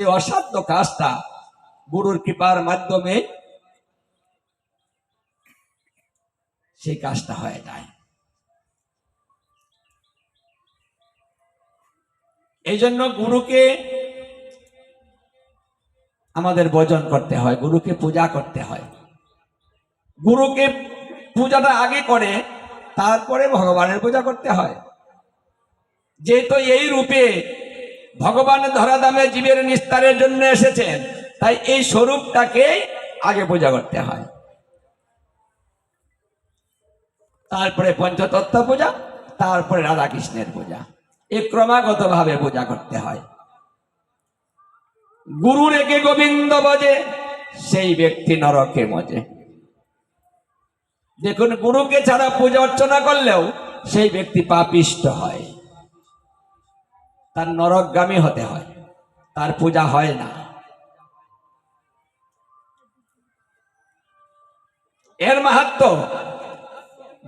এই অসাধ্য কাজটা গুরুর কৃপার মাধ্যমে সেই কাজটা হয়ে যায় এই জন্য গুরুকে আমাদের ভজন করতে হয়, গুরুকে পূজা করতে হয়। গুরুকে পূজাটা আগে করে, তারপরে ভগবানের পূজা করতে হয়। যেহেতু এই রূপে ভগবান ধরাধামে জীবের নিস্তারের জন্য এসেছেন। তাই এই স্বরূপটাকে আগে পূজা করতে হয়। তারপরে পঞ্চতত্ত্ব পূজা, তারপরে রাধাকৃষ্ণের পূজা। এ ক্রমাগত ভাবে পূজা করতে হয়। গুরু রেখে গোবিন্দ বজে, সেই ব্যক্তি নরকে মজে। দেখুন, গুরুকে ছাড়া পূজা অর্চনা করলেও সেই ব্যক্তি পাপিষ্ট হয়। তার নরকগামী হতে হয়। তার পূজা হয় না। এর মাহাত্ম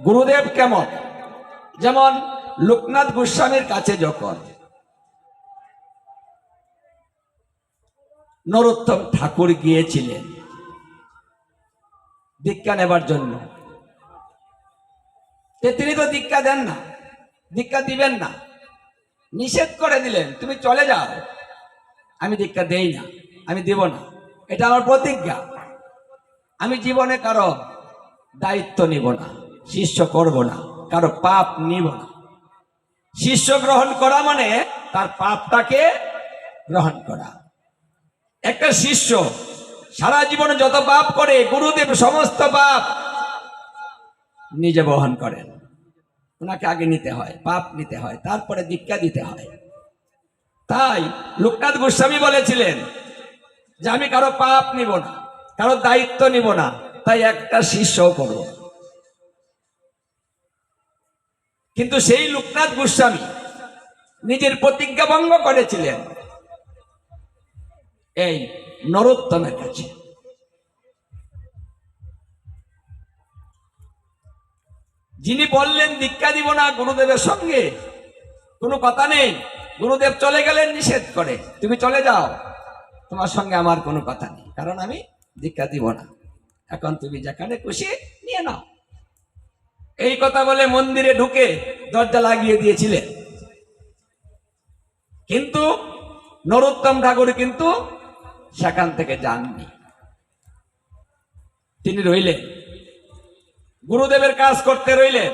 গুরুদেব কেমন? যেমন লোকনাথ গোস্বামীর কাছে যখন নরোত্তম ঠাকুর গিয়েছিলেন দীক্ষা নেবার জন্য তিনি তো দীক্ষা দেন না, দীক্ষা দিবেন না। নিষেধ করে দিলেন, তুমি চলে যাও। আমি দীক্ষা দেই না, আমি দেব না। এটা আমার প্রতিজ্ঞা। আমি জীবনে কারও দায়িত্ব নিব না, শিষ্য করব না, কারও পাপ নিব না। শিষ্য গ্রহণ করা মানে তার পাপটাকে গ্রহণ করা। একটা শিষ্য সারা জীবনে যত পাপ করে, গুরুদেব সমস্ত পাপ নিজে বহন করেন। ওনাকে আগে নিতে হয়, পাপ নিতে হয়, তারপরে দীক্ষা দিতে হয়। তাই লোকনাথ গোস্বামী বলেছিলেন যে আমি কারও পাপ নিব না, কারও দায়িত্ব নিব না, তাই একটা শিষ্যও করব। কিন্তু সেই লোকনাথ গোস্বামী নিজের প্রতিজ্ঞা ভঙ্গ করেছিলেন, এই নরোত্তমের কাছে। যিনি বললেন, দীক্ষা দিব না গুরুদেবের সঙ্গে। কোনো কথা নেই। গুরুদেব চলে গেলেন, নিষেধ করে। তুমি চলে যাও। তোমার সঙ্গে আমার কোনো কথা নেই। কারণ আমি দীক্ষা দিব না। এখন তুমি যেখানে খুশি নিয়ে নাও। এই কথা বলে মন্দিরে ঢুকে দরজা লাগিয়ে দিয়েছিলেন। কিন্তু নরোত্তম ঠাকুর কিন্তু সেখান থেকে যাননি। তিনি রইলেন। গুরুদেবের কাজ করতে রইলেন।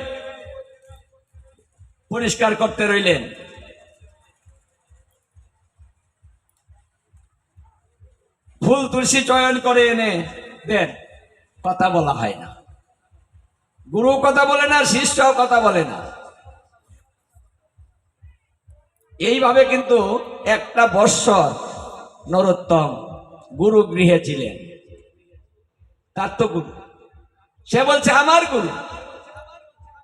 পরিষ্কার করতে রইলেন। ফুল তুলসী চয়ন করে এনে দেন, কথা বলা হয় না। গুরু কথা বলে না শিষ্য কথা বলে না। এইভাবে কিন্তু একটা বৎসর নরোত্তম গুরু গৃহে ছিলেন। তার তো গুরু। সে বলছে, আমার গুরু।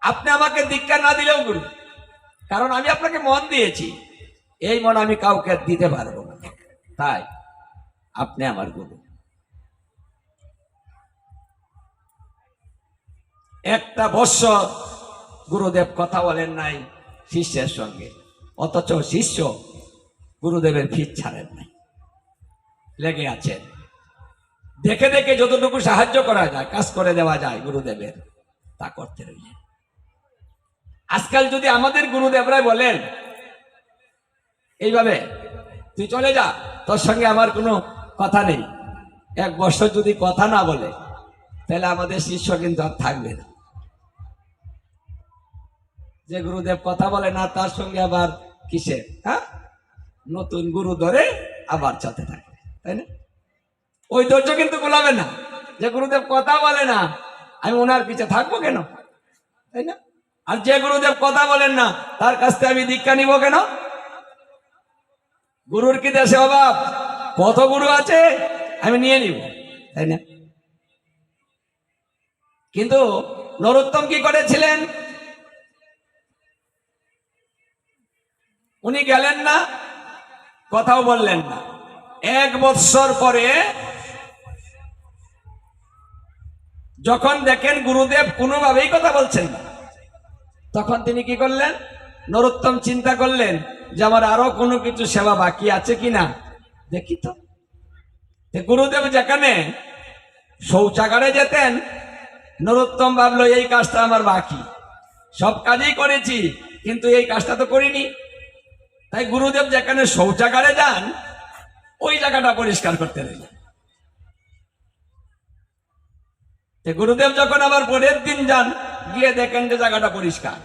আপনি আমাকে দীক্ষা না দিলেও গুরু। কারণ আমি আপনাকে মন দিয়েছি। এই মন আমি কাউকে দিতে পারব না। তাই আপনি আমার গুরু। একটা বৎসর গুরুদেব কথা বলেন নাই শিষ্যের সঙ্গে। অথচ শিষ্য গুরুদেবের ফিট ছাড়েন নাই। লেগে আছেন। দেখে দেখে যতটুকু সাহায্য করা যায়, কাজ করে দেওয়া যায় গুরুদেবের, তা করতে রইলেন। আজকাল যদি আমাদের গুরুদেবরাই বলেন, এইভাবে, তুই চলে যা, তোর সঙ্গে আমার কোনো কথা নেই। এক বছর যদি কথা না বলে, তাহলে আমাদের শিষ্য কিন্তু আর থাকবে না। যে গুরুদেব কথা বলে না, তার সঙ্গে আবার কিসের হ্যাঁ? নতুন গুরু ধরে আবার সাথে থাকবে, তাই না? ওই ধৈর্য কিন্তু গোলাবে না। যে গুরুদেব কথা বলে না, আমি ওনার পিছে থাকব কেন? তাই না? আর যে গুরুদেব কথা বলেন না, তার কাছ থেকে আমি দীক্ষা নিব কেন? গুরুর কি দেশে অভাব? কত গুরু আছে, আমি নিয়ে নিব। তাই না? কিন্তু নরোত্তম কি করেছিলেন? উনি গেলেন না, কথাও বললেন না। এক বৎসর পরে যখন দেখেন গুরুদেব কোনোভাবেই কথা বলছেন না, তখন তিনি কি করলেন? নরোত্তম চিন্তা করলেন যে আমার আরও কোনো কিছু সেবা বাকি আছে কিনা দেখি তো। গুরুদেব যেখানে শৌচাগারে যেতেন, নরোত্তম ভাবলো, এই কাজটা আমার বাকি। সব কাজই করেছি, কিন্তু এই কাজটা তো করিনি। তাই গুরুদেব যেখানে শৌচাগারে যান, ওই জায়গাটা পরিষ্কার করতে রইল গুরুদেব যখন আবার পরের দিন যান, গিয়ে দেখেন যে জায়গাটা পরিষ্কার।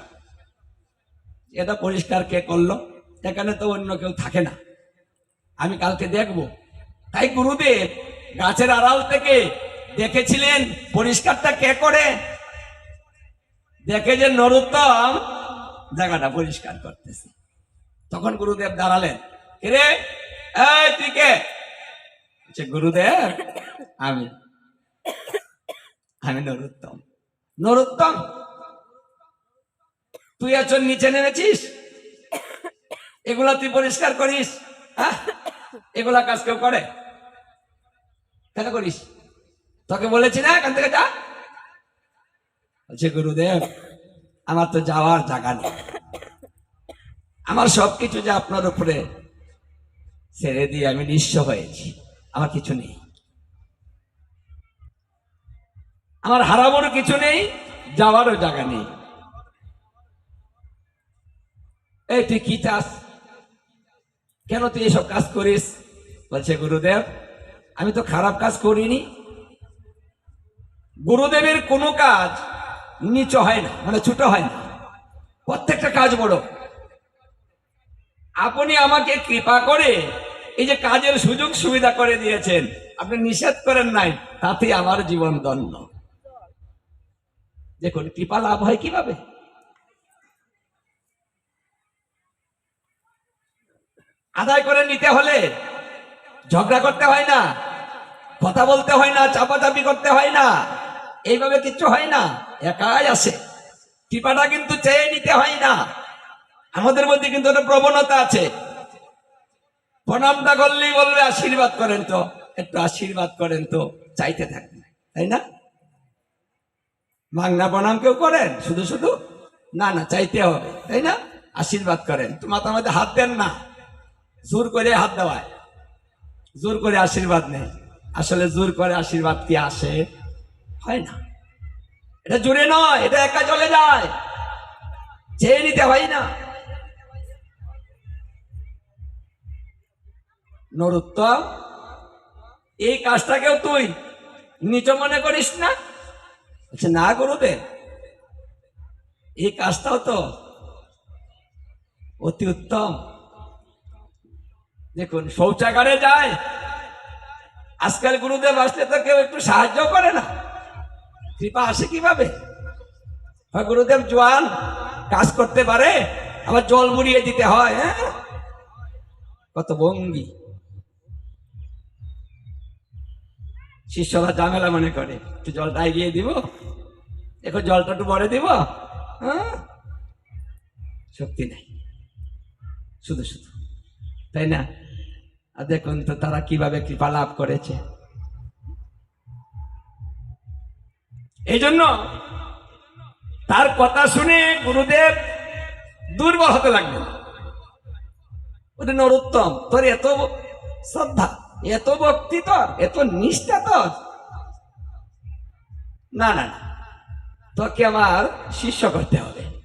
এটা পরিষ্কার কে করল? এখানে তো অন্য কেউ থাকে না। আমি কালকে দেখব। তাই গুরুদেব গাছের আড়াল থেকে দেখেছিলেন পরিষ্কারটা কে করে? দেখে যে নরোত্তম জায়গাটা পরিষ্কার করতেছে। তখন গুরুদেব দাঁড়ালেন। রে এই, তুই কে? গুরুদেব, আমি। আমি নরোত্তম। নরোত্তম, তুই আছো নিচে নেমেছিস? এগুলা তুই পরিষ্কার করিস হ্যাঁ? এগুলা কাজ কেউ করে? কেন করিস? তোকে বলেছি না এখান থেকে যা? বলছে, গুরুদেব, আমার তো যাওয়ার জায়গা নেই। আমার সব কিছু যে আপনার উপরে ছেড়ে দিয়ে আমি নিঃস্ব হয়েছি, আমার কিছু নেই। আমার হারাবোরও কিছু নেই, যাওয়ারও জায়গা নেই। এই তুই কি চাস? কেন তুই এসব কাজ করিস? বলছে গুরুদেব, আমি তো খারাপ কাজ করিনি। গুরুদেবের কোনো কাজ নিচ হয় না মানে ছোট হয় না। প্রত্যেকটা কাজ বড়। আপনি আমাকে কৃপা করে এই যে কাজের সুযোগ সুবিধা করে দিয়েছেন, আপনি নিষেধ করেন নাই তাতে আমার জীবন দণ্ড দেখুন, কৃপা লাভ হয় কীভাবে? আদায় করে নিতে হলে ঝগড়া করতে হয় না, কথা বলতে হয় না, চাপাচাপি করতে হয় না, এইভাবে কিচ্ছু হয় না, একাই আসে। কৃপাটা কিন্তু চেয়ে নিতে হয় না। আমাদের মধ্যে কিন্তু একটা প্রবণতা আছে। প্রণামটা করলেই বলবে, আশীর্বাদ করেন তো, একটু আশীর্বাদ করেন তো, চাইতে থাকবে তাই না? মাংনা বনাম কেউ করেন? শুধু শুধু? না না, চাইতে হবে, তাই না? আশীর্বাদ করেন। তো মাথার মধ্যে হাত দেন না। জোর করে হাত দেওয়ায়। জোর করে আশীর্বাদ নেই। আসলে জোর করে আশীর্বাদ কি আসে? হয় না। এটা জোরে নয়, এটা একা চলে যায়। চেয়ে নিতে হয় না। নরুত্তম, এই কাজটাকেও তুই নিচ মনে করিস না? বলছে, না গুরুদেব এই কাজটাও তো অতি উত্তম। দেখুন শৌচাগারে যায় আজকাল গুরুদেব আসলে তো কেউ একটু সাহায্য করে না। কৃপা আসে কীভাবে? গুরুদেব জোয়ান কাজ করতে পারে আবার জল মুড়িয়ে দিতে হয় হ্যাঁ? কত ভঙ্গি। শিষ্যরা ঝামেলা মনে করে। একটু জলটা এগিয়ে দিব। দেখো জলটা একটু বড়ে দিব। হ্যাঁ? শক্তি শুধু শুধু। তাই না? আর দেখুন তো তারা কীভাবে কৃপা লাভ করেছে। এই জন্য তার কথা শুনে গুরুদেব দুর্বল হতে লাগলেন। ওটা নরোত্তম তোর এত শ্রদ্ধা। এত ভক্তি তোর, এত নিষ্ঠা তোর। না না না, তোকে আমার শিষ্য করতে হবে।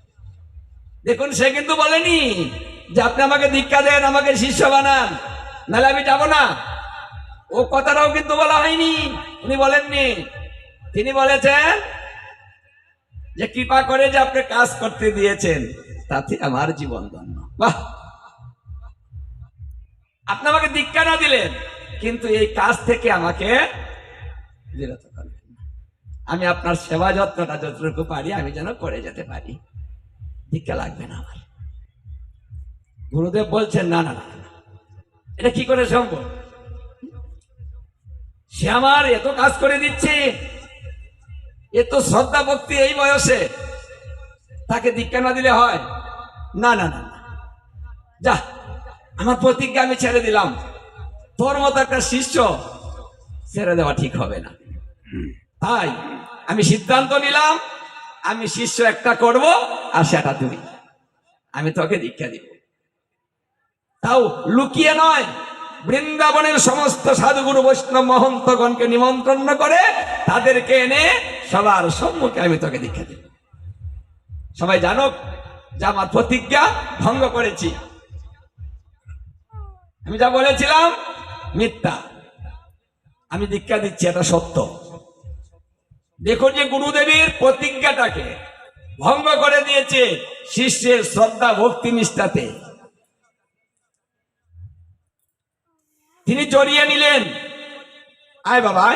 দেখুন, সে কিন্তু বলেনি যে আপনি আমাকে দীক্ষা দেন, আমাকে শিষ্য বানান, নাহলে আমি যাব না। ও কথাটাও কিন্তু বলা হয়নি, উনি বলেননি। তিনি বলেছেন যে কৃপা করে যে আপনি কাজ করতে দিয়েছেন, তাতে আমার জীবন ধন্য। বাহ! আপনি আমাকে দীক্ষা না দিলেন কিন্তু এই কাজ থেকে আমাকে বিরত করবেন আমি আপনার সেবা যত্নটা যতটুকু পারি, আমি যেন করে যেতে পারি। দীক্ষা লাগবে না আমার। গুরুদেব বলছেন, না না না। এটা কি করে সম্ভব? সে আমার এত কাজ করে দিচ্ছে, এত শ্রদ্ধা ভক্তি এই বয়সে। তাকে দীক্ষা না দিলে হয়? না না না। যা, আমার প্রতিজ্ঞা আমি ছেড়ে দিলাম। তোর মতো একটা শিষ্য ছেড়ে দেওয়া ঠিক হবে না। তাই আমি সিদ্ধান্ত নিলাম আমি শিষ্য একটা করব আর সেটা তুমি। আমি তোকে দীক্ষা দিব। তাও লুকিয়ে নয় বৃন্দাবনের সমস্ত সাধুগুরু বৈষ্ণব মহন্তগণকে নিমন্ত্রণ করে তাদেরকে এনে সবার সম্মুখে আমি তোকে দীক্ষা দিব। সবাই জানো যে আমার প্রতিজ্ঞা ভঙ্গ করেছি। আমি যা বলেছিলাম মিথ্যা। আমি দীক্ষা দিচ্ছি, এটা সত্য। দেখুন যে গুরুদেবের প্রতিজ্ঞাটাকে ভঙ্গ করে দিয়েছে শিষ্যের শ্রদ্ধা, ভক্তি নিষ্ঠাতে। তিনি জড়িয়ে নিলেন। আয় বাবা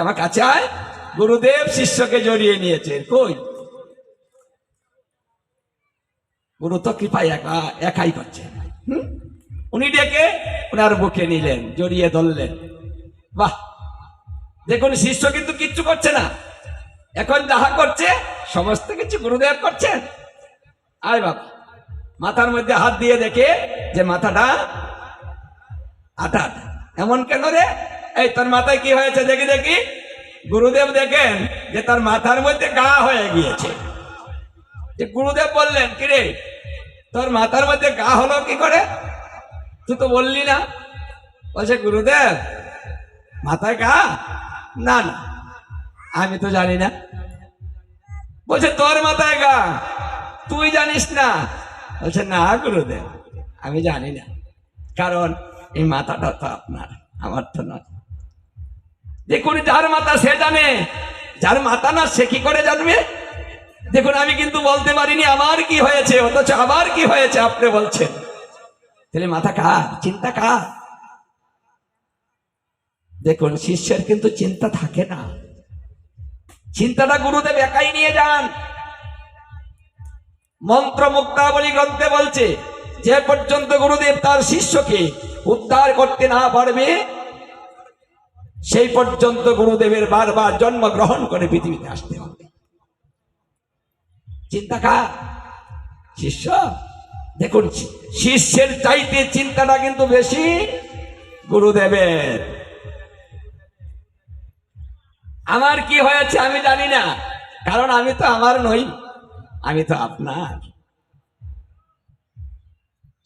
আমার কাছে আয়। গুরুদেব শিষ্যকে জড়িয়ে নিয়েছে কই? গুরু তো কৃপায় একা, একাই করছে হুম? উনি ডেকে ওনার বুকে নিলেন, জড়িয়ে ধরলেন। বাহ! দেখুন শিষ্য কিন্তু কিচ্ছু করছে না। এখন যাহা করছে, সমস্ত কিছু গুরুদেব করছেন। আয় বাবা, মাথার মধ্যে হাত দিয়ে দেখে যে মাথাটা আটা এমন কেন রে? এই তোর মাথায় কি হয়েছে? দেখি দেখি। গুরুদেব দেখেন যে তার মাথার মধ্যে গা হয়ে গিয়েছে। যে গুরুদেব বললেন, কিরে, তোর মাথার মধ্যে গা হলো কি করে? তুই তো বললি না। বলছে, গুরুদেব, মাথায় কা না না, আমি তো জানি না। বলছে, তোর মাথায় গা তুই জানিস না? বলছে, না, গুরুদেব, আমি জানি না। কারণ এই মাথাটা তো আপনার, আমার তো নয়। দেখুন, যার মাথা সে জানে, যার মাথা না, সে কি করে জানবে? দেখুন, আমি কিন্তু বলতে পারিনি, আমার কি হয়েছে, অথচ আবার কি হয়েছে, আপনি বলছেন। তাহলে মাথা কার চিন্তা কার দেখুন, শিষ্যের কিন্তু চিন্তা থাকে না। চিন্তাটা গুরুদেব একাই নিয়ে যান। মন্ত্র মুক্তাবলী গ্রন্থে বলছে, যে পর্যন্ত গুরুদেব তার শিষ্যকে উদ্ধার করতে না পারবে, সেই পর্যন্ত গুরুদেবের বারবার জন্ম গ্রহণ করে পৃথিবীতে আসতে হবে। চিন্তা কার শিষ্য দেখুন, শিষ্যের চাইতে চিন্তাটা কিন্তু বেশি গুরুদেবের। আমার কি হয়েছে আমি জানি না, কারণ আমি তো আমার নই, আমি তো আপনার।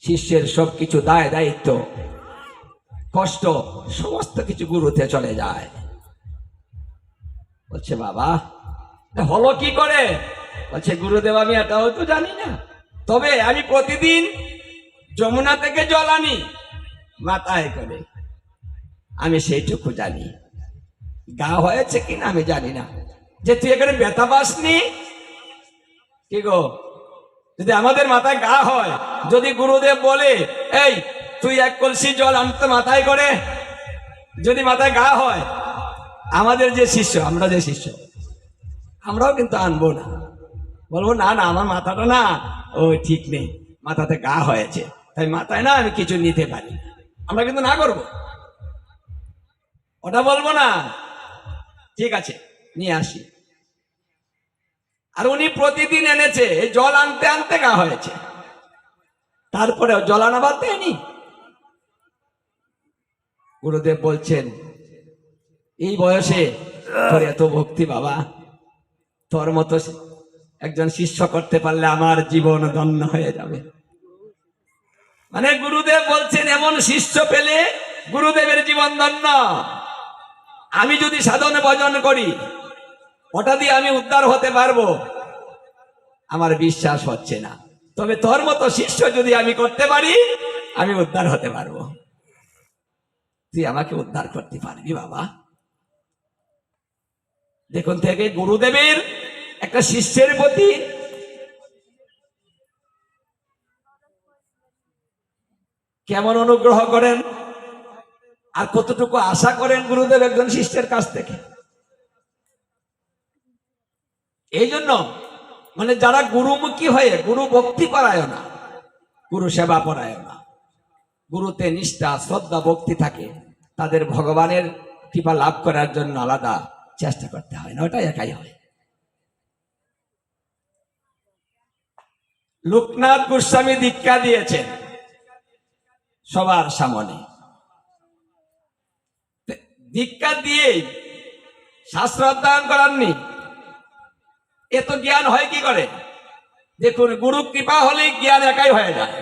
শিষ্যের সবকিছু দায় দায়িত্ব, কষ্ট, সমস্ত কিছু গুরুতে চলে যায়। বলছে, বাবা হলো কি করে? বলছে, গুরুদেব, আমি এটাও তো জানি না। তবে আমি প্রতিদিন যমুনা থেকে জল আনি, মাথায় করে। আমি সেইটুকু জানি। গা হয়েছে কিনা আমি জানি না। যে তুই এখানে ব্যথা পাসনি? কি গো? যদি আমাদের মাথায় গা হয়, যদি গুরুদেব বলে, এই, তুই এক কলসি জল আনতে মাথায় করে। যদি মাথায় গা হয়, আমাদের যে শিষ্য, আমরা যে শিষ্য, আমরাও কিন্তু আনব না। বলব, না না, আমার মাথাটা না ও, ঠিক নেই। মাথাতে গা হয়েছে। তাই মাথায় না আমি কিছু নিতে পারি। আমরা কিন্তু না করব। ওটা বলব না। ঠিক আছে, নিয়ে আসি। আর উনি প্রতিদিন এনেছে জল আনতে আনতে গা হয়েছে। তারপরে জল আনা বাদ দেয়নি। গুরুদেব বলছেন, এই বয়সে তোর এত ভক্তি বাবা। তোর মতো একজন শিষ্য করতে পারলে আমার জীবন ধন্য হয়ে যাবে। মানে গুরুদেব বলছেন, এমন শিষ্য পেলে গুরুদেবের জীবন ধন্য। আমি যদি সাধন ভজন করি, ওটা দিয়ে আমি উদ্ধার হতে পারব। আমার বিশ্বাস হচ্ছে না। তবে তোর মতো শিষ্য যদি আমি করতে পারি, আমি উদ্ধার হতে পারব। তুই আমাকে উদ্ধার করতে পারবি বাবা। দেখুন থেকে গুরুদেবের একটা শিষ্যের প্রতি কেমন অনুগ্রহ করেন? আর কতটুকু আশা করেন গুরুদেব একজন শিষ্যের কাছ থেকে? এই জন্য মানে যারা গুরুমুখী হয়ে, গুরু ভক্তি পরায় না গুরু সেবা পরায় না গুরুতে নিষ্ঠা, শ্রদ্ধা, ভক্তি থাকে, তাদের ভগবানের কৃপা লাভ করার জন্য আলাদা চেষ্টা করতে হয়। না ওটা একাই হয়। লোকনাথ গোস্বামী দীক্ষা দিয়েছেন সবার সামনে। দীক্ষা দিয়েই শাস্ত্র অধ্যয়ন করাননি। এত জ্ঞান হয় কি করে? দেখুন, গুরু কৃপা হলেই জ্ঞান একাই হয়ে যায়।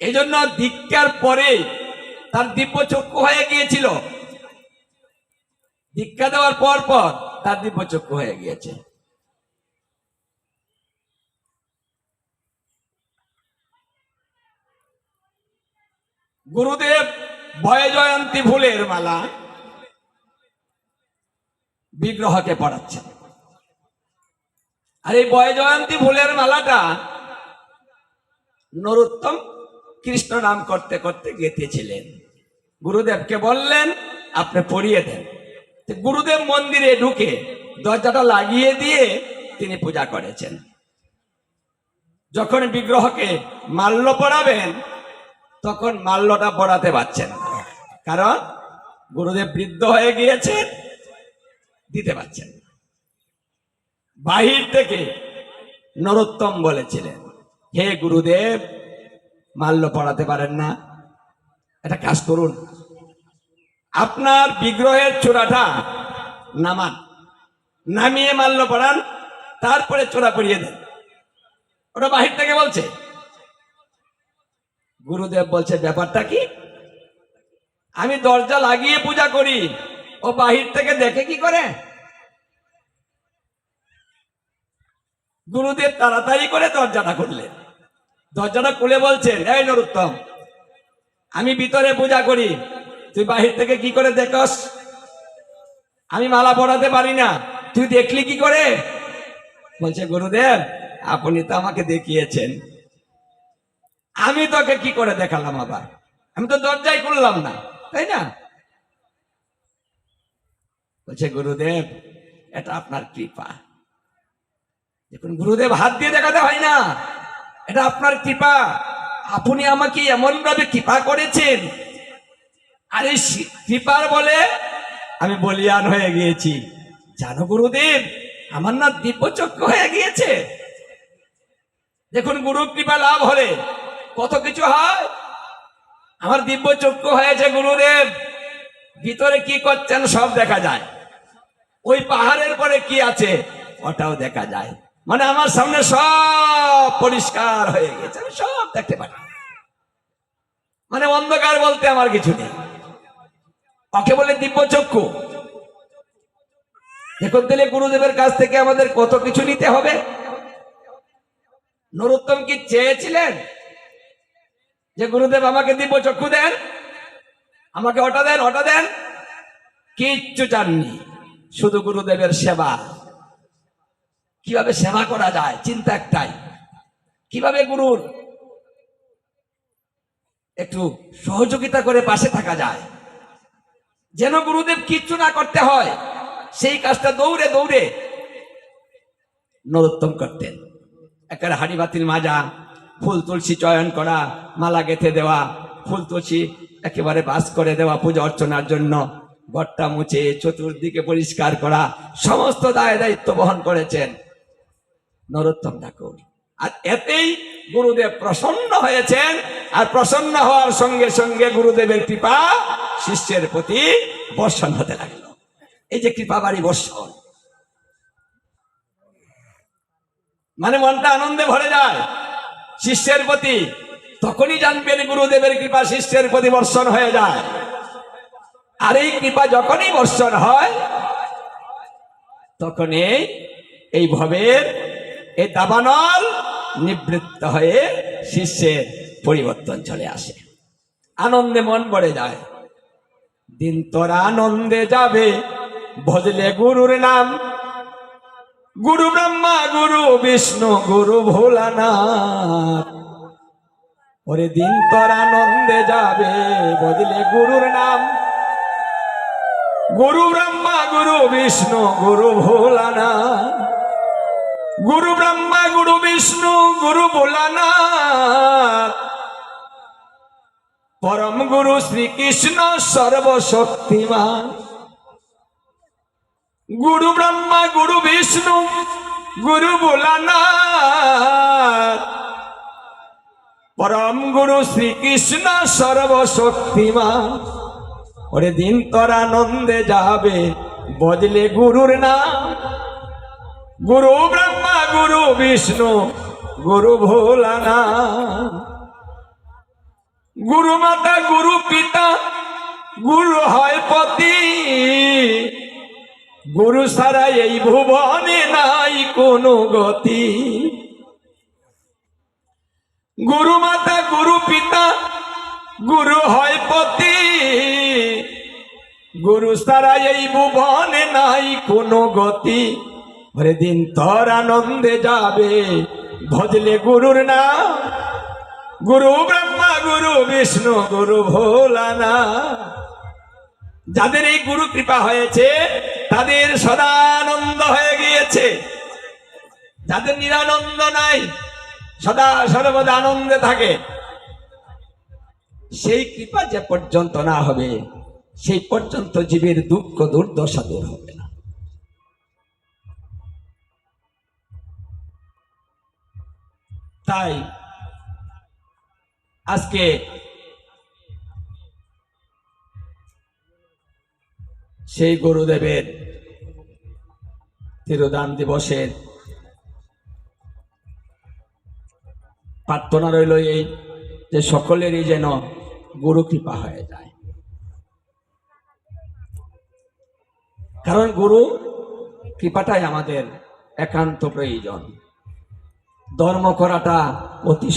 এই জন্য দীক্ষার পরে তার দিব্য চক্ষু হয়ে গিয়েছিল। দীক্ষা দেওয়ার পর পর তার দিব্য চক্ষু হয়ে গিয়েছে। গুরুদেব ভয় জয়ন্তী ফুলের মালা বিগ্রহকে পড়াচ্ছেন আর এই বয় জয়ন্তী ফুলের মালাটা নরোত্তম কৃষ্ণ নাম করতে করতে গেঁথেছিলেন। গুরুদেবকে বললেন, আপনি পড়িয়ে দেন। গুরুদেব মন্দিরে ঢুকে দরজাটা লাগিয়ে দিয়ে তিনি পূজা করেছেন। যখন বিগ্রহকে মাল্য পড়াবেন তখন মাল্যটা পড়াতে পারছেন। কারণ গুরুদেব বৃদ্ধ হয়ে গিয়েছেন, দিতে পারছেন বাহির থেকে নরোত্তম বলেছিলেন, হে গুরুদেব, মাল্য পড়াতে পারেন না। এটা কাজ করুন। আপনার বিগ্রহের চূড়াটা নামান। নামিয়ে মাল্য পড়ান, তারপরে চূড়া পরিয়ে দেন। ওটা বাহির থেকে বলছে। গুরুদেব বলছে, ব্যাপারটা কি? আমি দরজা লাগিয়ে পূজা করি, ও বাহির থেকে দেখে কি করে? গুরুদেব তাড়াতাড়ি করে দরজাটা খুললেন। দরজাটা খুলে বলছেন, এই নরুত্তম, আমি ভিতরে পূজা করি, তুই বাহির থেকে কি করে দেখস? আমি মালা পড়াতে পারি না, তুই দেখলি কি করে? বলছে, গুরুদেব, আপনি তো আমাকে দেখিয়েছেন। আমি তোকে কি করে দেখালাম আবার? আমি তো দরজাই খুললাম না, তাই না? বলছে, গুরুদেব, এটা আপনার কৃপা। দেখুন, গুরুদেব হাত দিয়ে দেখাতে হয় না, এটা আপনার কৃপা। আপনি আমাকে এমন ভাবে কৃপা করেছেন। আর এই কৃপার বলে আমি বলিয়ান হয়ে গিয়েছি। জানো গুরুদেব, আমার না দিব্যচক্ষু হয়ে গিয়েছে। দেখুন গুরু কৃপা লাভ হলে কত কিছু হয়? আমার দিব্য চক্ষু হয়েছে গুরুদেব। ভিতরে কি করছেন সব দেখা যায়। ওই পাহাড়ের পরে কি আছে, ওটাও দেখা যায়। মানে আমার সামনে সব পরিষ্কার হয়ে গেছে, আমি সব দেখতে পারি মানে অন্ধকার বলতে আমার কিছু নেই। ওকে বলে দিব্য চক্ষু? দেখুন তাহলে গুরুদেবের কাছ থেকে আমাদের কত কিছু নিতে হবে। নরোত্তম কি চেয়েছিলেন? যে গুরুদেব আমাকে দিব্য চক্ষু দেন, আমাকে ওটা দেন ওটা দেন, কিচ্ছু চাননি। শুধু গুরুদেবের সেবা। কীভাবে সেবা করা যায়? চিন্তা একটাই। কীভাবে গুরুর একটু সহযোগিতা করে পাশে থাকা যায়? যেন গুরুদেব কিচ্ছু না করতে হয়, সেই কাজটা দৌড়ে দৌড়ে নরোত্তম করতেন। একেবারে হাড়ি বাতির মাজা ফুল তুলসী চয়ন করা, মালা গেঁথে দেওয়া, ফুল তুলসী একেবারে বাস করে দেওয়া পূজা অর্চনার জন্য। ঘরটা মুছে, চতুর্দিকে পরিষ্কার করা, সমস্ত দায় দায়িত্ব বহন করেছেন। নরোত্তম ঠাকুর। আর এতেই গুরুদেব প্রসন্ন হয়েছেন। আর প্রসন্ন হওয়ার সঙ্গে সঙ্গে গুরুদেবের কৃপা শিষ্যের প্রতি বর্ষণ হতে লাগল। এই যে কৃপা বাড়ি বর্ষণ। মানে মনটা আনন্দে ভরে যায়। শিষ্যের প্রতি তখনই জানবেন গুরুদেবের কৃপা শিষ্যের প্রতি বর্ষণ হয়ে যায়। আর এই কৃপা যখনই বর্ষণ হয়, তখনই এই ভবের এই দাবানল নিবৃত্ত হয়ে শিষ্যের পরিবর্তন চলে আসে। আনন্দে মন ভরে যায়। দিন তোর আনন্দে যাবে, ভজলে গুরুর নাম গুরু ব্রহ্মা, গুরু বিষ্ণু, গুরু ভোলানাথ। ওরে দিন তোর আনন্দে যাবে, বদলে গুরুর নাম। গুরু ব্রহ্মা, গুরু বিষ্ণু, গুরু ভোলানাথ। গুরু ব্রহ্মা, গুরু বিষ্ণু, গুরু ভোলানাথ। পরম গুরু শ্রীকৃষ্ণ সর্বশক্তিমান। গুরু ব্রহ্মা গুরু বিষ্ণু গুরু ভোলানাথ পরম গুরু শ্রীকৃষ্ণ সর্বশক্তিমান ওরে দিন তোর আনন্দে যাবে বদলে গুরুর নাম গুরু ব্রহ্মা গুরু বিষ্ণু গুরু ভোলানাথ গুরু মাতা গুরু পিতা গুরু হয় পতি গুরু ছাড়া এই ভুবনে নাই কোনো গতি। গুরু মাতা, গুরু পিতা, গুরু হয় পতি। গুরু ছাড়া এই ভুবনে নাই কোনো গতি। ওরে দিন তোর আনন্দে যাবে ভজলে গুরুর না গুরু ব্রহ্মা, গুরু বিষ্ণু, গুরু ভোলানা যাদের এই গুরু কৃপা হয়েছে তাদের সদানন্দ হয়ে গিয়েছে। যাদের নিরানন্দ নাই, সদা সর্বদা আনন্দে থাকে। সেই কৃপা যে পর্যন্ত না হবে, সেই পর্যন্ত জীবের দুঃখ, দুর্দশা দূর হবে না। তাই আজকে সেই গুরুদেবের তিরোদান দিবসের প্রার্থনা রইল এই যে সকলেরই যেন গুরু কৃপা হয়ে যায়। কারণ গুরু কৃপাটাই আমাদের একান্ত প্রয়োজন। ধর্ম করাটা অতি